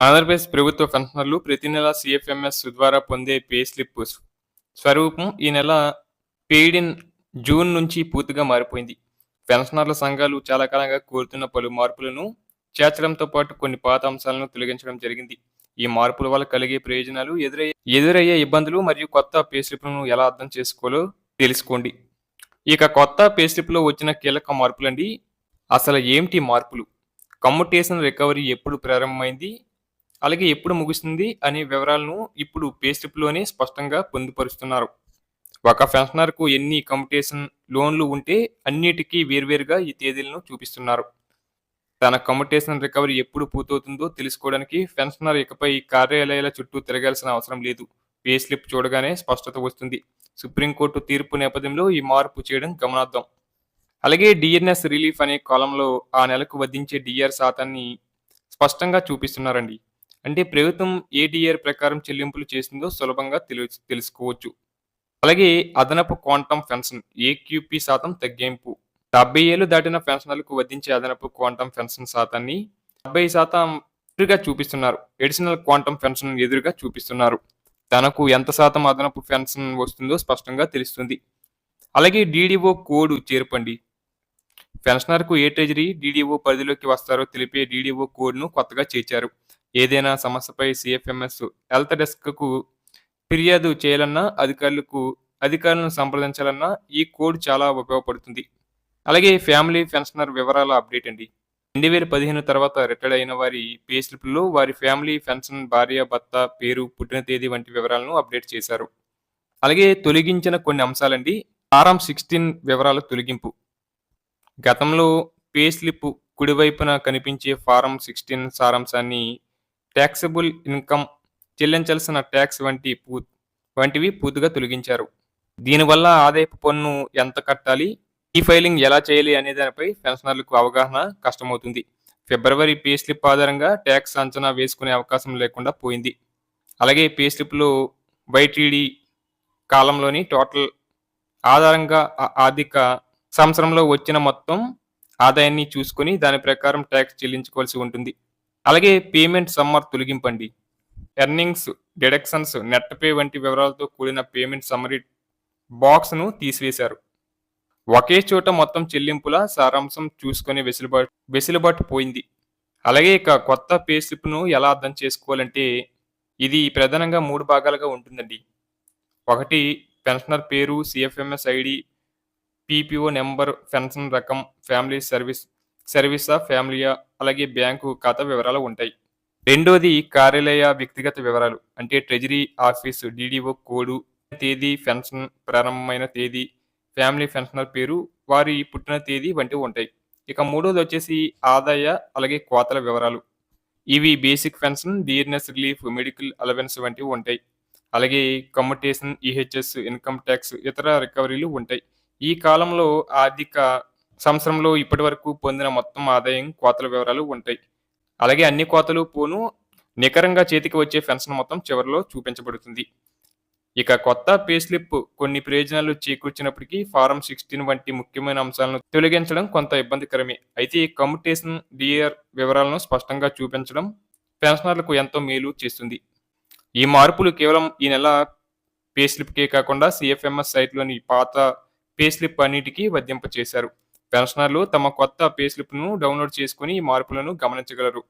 ఆంధ్రప్రదేశ్ ప్రభుత్వ పెన్షనర్లు ప్రతి నెల సిఎఫ్ఎంఎస్ ద్వారా పొందే పే స్లిప్ స్వరూపం ఈ నెల పెయిడ్ ఇన్ జూన్ నుంచి పూర్తిగా మారిపోయింది. పెన్షనర్ల సంఘాలు చాలా కాలంగా కోరుతున్న పలు మార్పులను చేర్చడంతో పాటు కొన్ని పాత అంశాలను తొలగించడం జరిగింది. ఈ మార్పుల వల్ల కలిగే ప్రయోజనాలు ఎదురయ్యే ఎదురయ్యే ఇబ్బందులు మరియు కొత్త పే స్లిప్లను ఎలా అర్థం చేసుకోవాలో తెలుసుకోండి. ఇక కొత్త పే స్లిప్లో వచ్చిన కీలక మార్పులండి. అసలు ఏమిటి మార్పులు? కమ్యూటేషన్ రికవరీ ఎప్పుడు ప్రారంభమైంది? అలాగే ఎప్పుడు ముగుస్తుంది అనే వివరాలను ఇప్పుడు పే స్లిప్లోనే స్పష్టంగా పొందుపరుస్తున్నారు. ఒక పెన్షనర్కు ఎన్ని కమ్యుటేషన్ లోన్లు ఉంటే అన్నిటికీ వేర్వేరుగా ఈ తేదీలను చూపిస్తున్నారు. తన కమ్యుటేషన్ రికవరీ ఎప్పుడు పూర్తవుతుందో తెలుసుకోవడానికి పెన్షనర్ ఇకపై కార్యాలయాల చుట్టూ తిరగాల్సిన అవసరం లేదు. పే స్లిప్ చూడగానే స్పష్టత వస్తుంది. సుప్రీంకోర్టు తీర్పు నేపథ్యంలో ఈ మార్పు చేయడం గమనార్థం అలాగే డిఎన్ఎస్ రిలీఫ్ అనే కాలంలో ఆ నెలకు వధించే డిఆర్ శాతాన్ని స్పష్టంగా చూపిస్తున్నారండి. అంటే ప్రభుత్వం ఏ డిఆర్ ప్రకారం చెల్లింపులు చేసిందో సులభంగా తెలు తెలుసుకోవచ్చు. అలాగే అదనపు క్వాంటమ్ పెన్షన్ ఏక్యూపీ శాతం తగ్గింపు. డెబ్బై ఏళ్ళు దాటిన పెన్షనర్లకు వధించే అదనపు క్వాంటమ్ పెన్షన్ శాతాన్ని డెబ్బై శాతం ఎదురుగా చూపిస్తున్నారు. ఎడిషనల్ క్వాంటమ్ పెన్షన్ ఎదురుగా చూపిస్తున్నారు. తనకు ఎంత శాతం అదనపు పెన్షన్ వస్తుందో స్పష్టంగా తెలుస్తుంది. అలాగే డీడీఓ కోడ్ చేర్పండి. పెన్షనర్కు ఏ ట్రెజరీ డీడీఓ పరిధిలోకి వస్తారో తెలిపే డీడీఓ కోడ్ను కొత్తగా చేర్చారు. ఏదైనా సమస్యపై సిఎఫ్ఎంఎస్ హెల్త్ డెస్క్కు ఫిర్యాదు చేయాలన్నా అధికారులకు అధికారులను సంప్రదించాలన్నా ఈ కోడ్ చాలా ఉపయోగపడుతుంది. అలాగే ఫ్యామిలీ పెన్షనర్ వివరాల అప్డేట్ అండి. రెండు వేల పదిహేను తర్వాత రిటైర్డ్ అయిన వారి పే స్లిప్లో వారి ఫ్యామిలీ పెన్షన్ భార్య భర్త పేరు పుట్టిన తేదీ వంటి వివరాలను అప్డేట్ చేశారు. అలాగే తొలగించిన కొన్ని అంశాలండి. ఆర్ఎం సిక్స్టీన్ వివరాల తొలగింపు. గతంలో పే స్లిప్ కుడివైపున కనిపించే ఫారం సిక్స్టీన్ సారాంశాన్ని ట్యాక్సబుల్ ఇన్కమ్ చెల్లించాల్సిన ట్యాక్స్ వంటి పూ వంటివి పూర్తిగా తొలగించారు. దీనివల్ల ఆదాయపు పన్ను ఎంత కట్టాలి? ఈ ఫైలింగ్ ఎలా చేయాలి అనే దానిపై పెన్షనర్లకు అవగాహన కష్టమవుతుంది. ఫిబ్రవరి పే స్లిప్ ఆధారంగా ట్యాక్స్ అంచనా వేసుకునే అవకాశం లేకుండా పోయింది. అలాగే పే స్లిప్లో వైటీడీ కాలంలోని టోటల్ ఆధారంగా ఆర్థిక సంవత్సరంలో వచ్చిన మొత్తం ఆదాయాన్ని చూసుకొని దాని ప్రకారం ట్యాక్స్ చెల్లించుకోవాల్సి ఉంటుంది. అలాగే పేమెంట్ సమ్మర్ తొలగింపండి. ఎర్నింగ్స్ డిడక్షన్స్ నెట్ పే వంటి వివరాలతో కూడిన పేమెంట్ సమ్మరీ బాక్స్ను తీసివేశారు. ఒకే చోట మొత్తం చెల్లింపుల సారాంశం చూసుకునే వెసులుబాటు వెసులుబాటు పోయింది. అలాగే ఇక కొత్త పే స్లిప్ను ఎలా అర్థం చేసుకోవాలంటే ఇది ప్రధానంగా మూడు భాగాలుగా ఉంటుందండి. ఒకటి పెన్షనర్ పేరు CFMS ID PPO number pension రకం ఫ్యామిలీ సర్వీస్ సర్వీసా ఫ్యామిలీయా అలాగే బ్యాంకు ఖాతా వివరాలు ఉంటాయి. రెండోది కార్యాలయ వ్యక్తిగత వివరాలు అంటే ట్రెజరీ ఆఫీసు డీడీఓ కోడు తేదీ పెన్షన్ ప్రారంభమైన తేదీ ఫ్యామిలీ పెన్షనర్ పేరు వారి పుట్టిన తేదీ వంటివి ఉంటాయి. ఇక మూడోది వచ్చేసి ఆదాయ అలాగే కోతల వివరాలు. ఇవి basic pension dearness relief medical allowance వంటివి ఉంటాయి. అలాగే కమ్యూటేషన్ ఈహెచ్ఎస్ ఇన్కమ్ ట్యాక్స్ ఇతర రికవరీలు ఉంటాయి. ఈ కాలంలో ఆర్థిక సంవత్సరంలో ఇప్పటి వరకు పొందిన మొత్తం ఆదాయం కోతల వివరాలు ఉంటాయి. అలాగే అన్ని కోతలు పోను నికరంగా చేతికి వచ్చే పెన్షన్ మొత్తం చివరిలో చూపించబడుతుంది. ఇక కొత్త పే స్లిప్ కొన్ని ప్రయోజనాలు చేకూర్చినప్పటికీ ఫారం సిక్స్టీన్ వంటి ముఖ్యమైన అంశాలను తొలగించడం కొంత ఇబ్బందికరమే. అయితే ఈ కమ్యూటేషన్ డిఆర్ వివరాలను స్పష్టంగా చూపించడం పెన్షనర్లకు ఎంతో మేలు చేస్తుంది. ఈ మార్పులు కేవలం ఈ నెల పే స్లిప్కే కాకుండా సిఎఫ్ఎంఎస్ సైట్లోని పాత పే స్లిప్ అన్నిటికీ వర్తింపచేశారు. పెన్షనర్లు తమ కొత్త పే స్లిప్ను డౌన్లోడ్ చేసుకుని ఈ మార్పులను గమనించగలరు.